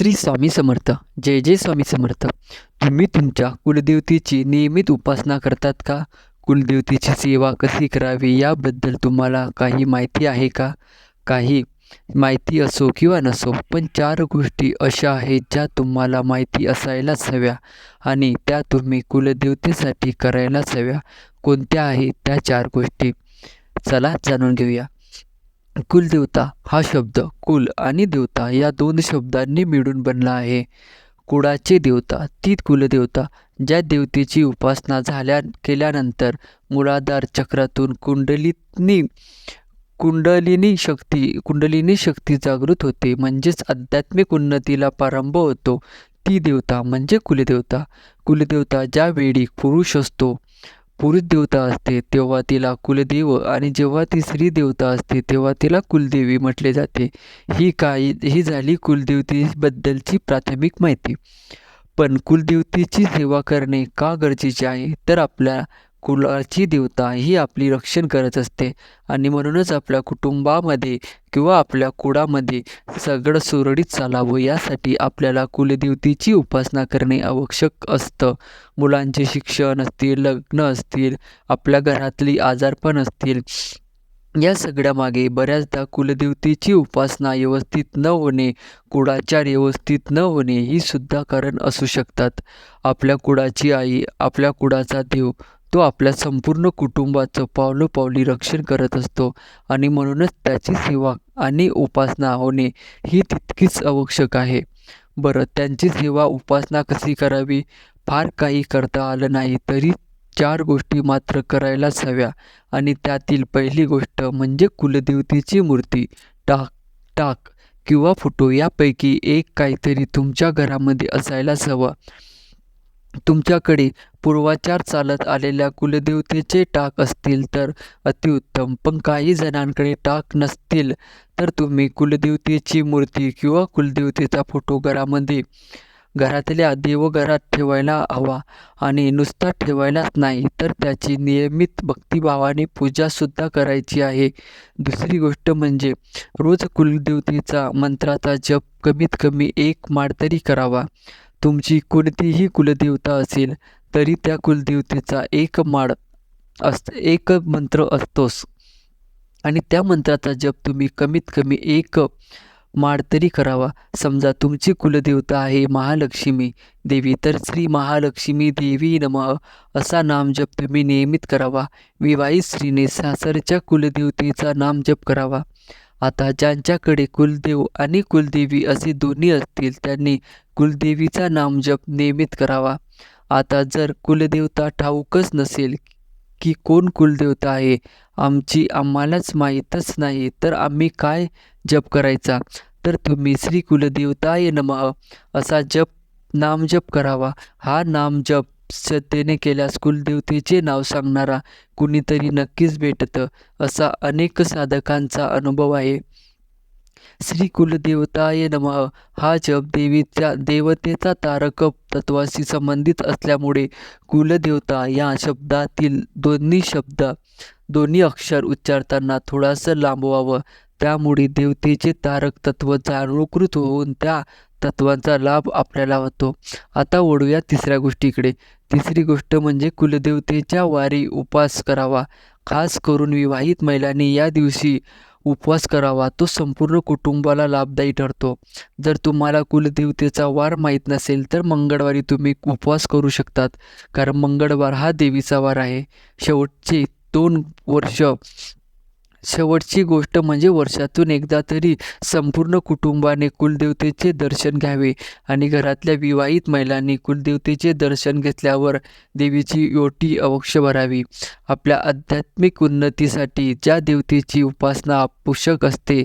श्री स्वामी समर्थ. जय जय स्वामी समर्थ. तुम्ही तुमच्या कुलदेवतेची नियमित उपासना करतात का? कुलदेवतेची सेवा कशी करावी याबद्दल तुम्हाला काही माहिती आहे का? काही माहिती असो किंवा नसो पण चार गोष्टी अशा आहेत ज्या तुम्हाला माहिती असायलाच हव्या आणि त्या तुम्ही कुलदेवतेसाठी करायलाच हव्या. कोणत्या आहेत त्या चार गोष्टी? चला जाणून घेऊया. कुलदेवता हा शब्द कुल आणि देवता या दोन शब्दांनी मिळून बनला आहे. कुळाचे देवता ती कुलदेवता ज्या देवतेची उपासना झाल्या केल्यानंतर मुळाधार चक्रातून कुंडलीतनी कुंडलिनी शक्ती कुंडलिनी शक्ती जागृत होते. म्हणजेच आध्यात्मिक उन्नतीला प्रारंभ होतो. ती देवता म्हणजे कुलदेवता. कुलदेवता ज्यावेळी पुरुष असतो पुरुष देवता असते तेव्हा तिला कुलदेव आणि जेव्हा ती स्त्री देवता असते तेव्हा तिला कुलदेवी म्हटले जाते. ही काही ही झाली कुलदेवतेबद्दलची प्राथमिक माहिती. पण कुलदेवतेची सेवा करणे का गरजेचे आहे? तर आपल्या कुलाची देवता ही आपली रक्षण करत असते. आणि म्हणूनच आपल्या कुटुंबामध्ये किंवा आपल्या कुळामध्ये सगळं सुरळीत चालावं यासाठी आपल्याला कुलदेवतेची उपासना करणे आवश्यक असतं. मुलांचे शिक्षण असतील लग्न असतील आपल्या घरातली आजारपण असतील. या सगळ्यामागे बऱ्याचदा कुलदेवतेची उपासना व्यवस्थित न होणे कुळाचार व्यवस्थित न होणे ही सुद्धा कारण असू शकतात. आपल्या कुळाची आई आपल्या कुळाचा देव तो आपल्या संपूर्ण कुटुंबाचं पावलोपावली रक्षण करत असतो आणि म्हणूनच त्याची सेवा आणि उपासना होणे ही तितकीच आवश्यक आहे. बरं त्यांची सेवा उपासना कशी करावी? फार काही करता आलं नाही तरी चार गोष्टी मात्र करायलाच हव्या आणि त्यातील पहिली गोष्ट म्हणजे कुलदेवतेची मूर्ती टाक टाक किंवा फोटो यापैकी एक काहीतरी तुमच्या घरामध्ये असायलाच हवं. तुमच्याकडे पूर्वाचार चालत आलेल्या कुलदेवतेचे टाक असतील तर अतिउत्तम पण काही जणांकडे टाक नसतील तर तुम्ही कुलदेवतेची मूर्ती किंवा कुलदेवतेचा फोटो घरामध्ये घरातल्या देवघरात ठेवायला हवा आणि नुसता ठेवायलाच नाही तर त्याची नियमित भक्तिभावाने पूजासुद्धा करायची आहे. दुसरी गोष्ट म्हणजे रोज कुलदेवतेचा मंत्राचा जप कमीत कमी एक माळ तरी करावा. तुमची कोणतीही कुलदेवता असेल तरी त्या कुलदेवतेचा एक माळ अस एक मंत्र असतोच. आणि त्या मंत्राचा जप तुम्ही कमीत कमी एक माळ तरी करावा. समजा तुमची कुलदेवता आहे महालक्ष्मी देवी तर श्री महालक्ष्मी देवी नम असा नाम जप तुम्ही नियमित करावा. विवाहित स्त्रीने सासरच्या कुलदेवतेचा नाम जप करावा. आता ज्यांच्याकडे कुलदेव आणि कुलदेवी असे दोन्ही असतील त्यांनी कुलदेवीचा नाम जप नियमित करावा. आता जर कुलदेवता ठाऊकच नसेल की कोण कुलदेवता आहे आमची आम्हालाच माहीतच नाही तर आम्ही काय जप करायचा? तर तुम्ही श्री कुलदेवताय नमः असा जप नाम जप करावा. हा नाम जप श्रद्धेने केल्यास कुलदेवतेचे नाव सांगणारा कुणीतरी नक्कीच भेटतं असा अनेक साधकांचा अनुभव आहे. श्री कुलदेवताय नमः. हा जप देवीच्या देवतेचा तारक तत्वाशी संबंधित असल्यामुळे कुलदेवता या शब्दातील दोन्ही शब्द दोन्ही अक्षर उच्चारताना थोडंसं लांबवावं. त्यामुळे देवतेचे तारक तत्व जाणूकृत होऊन त्या तत्वांचा लाभ आपल्याला होतो. आता ओढूया तिसऱ्या गोष्टीकडे. तिसरी गोष्ट म्हणजे कुलदेवतेच्या वारी उपवास करावा. खास करून विवाहित महिलांनी या दिवशी उपवास करावा. तो संपूर्ण कुटुंबाला लाभदायी ठरतो. जर तुम्हाला कुलदेवतेचा वार माहीत नसेल तर मंगळवारी तुम्ही उपवास करू शकतात. कारण मंगळवार हा देवीचा वार आहे. शेवटचे दोन वर्ष शेवटची गोष्ट म्हणजे वर्षातून एकदा तरी संपूर्ण कुटुंबाने कुलदेवतेचे दर्शन घ्यावे आणि घरातल्या विवाहित महिलांनी कुलदेवतेचे दर्शन घेतल्यावर देवीची योटी अवश्य भरावी. आपल्या आध्यात्मिक उन्नतीसाठी ज्या देवतेची उपासना पोषक असते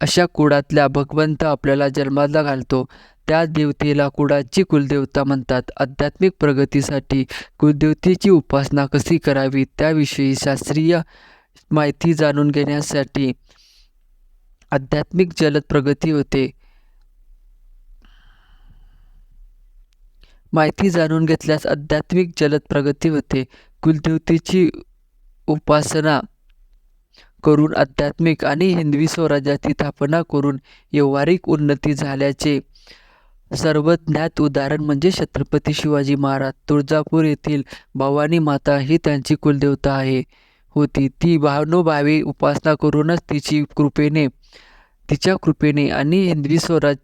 अशा कुडातल्या भगवंत आपल्याला जन्माला घालतो. त्या देवतेला कुळाची कुलदेवता म्हणतात. आध्यात्मिक प्रगतीसाठी कुलदेवतेची उपासना कशी करावी त्याविषयी शास्त्रीय माहिती जाणून घेण्यासाठी आध्यात्मिक जलद प्रगती होते. माहिती जाणून घेतल्यास आध्यात्मिक जलद प्रगती होते. कुलदेवतेची उपासना करून आध्यात्मिक आणि हिंदवी स्वराज्याची स्थापना करून व्यवहारिक उन्नती झाल्याचे सर्वज्ञात उदाहरण म्हणजे छत्रपती शिवाजी महाराज. तुळजापूर येथील भवानी माता ही त्यांची कुलदेवता आहे. होती. ती भावनोभावी उपासना करूनच तिची कृपेने तिच्या कृपेने आणि हिंदवी स्वराज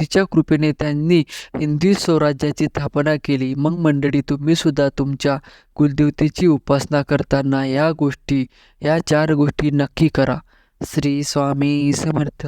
तिच्या कृपेने त्यांनी हिंदवी स्वराज्याची स्थापना केली. मग मंडळी तुम्ही सुद्धा तुमच्या कुलदेवतेची उपासना करताना या गोष्टी या चार गोष्टी नक्की करा. श्री स्वामी समर्थ.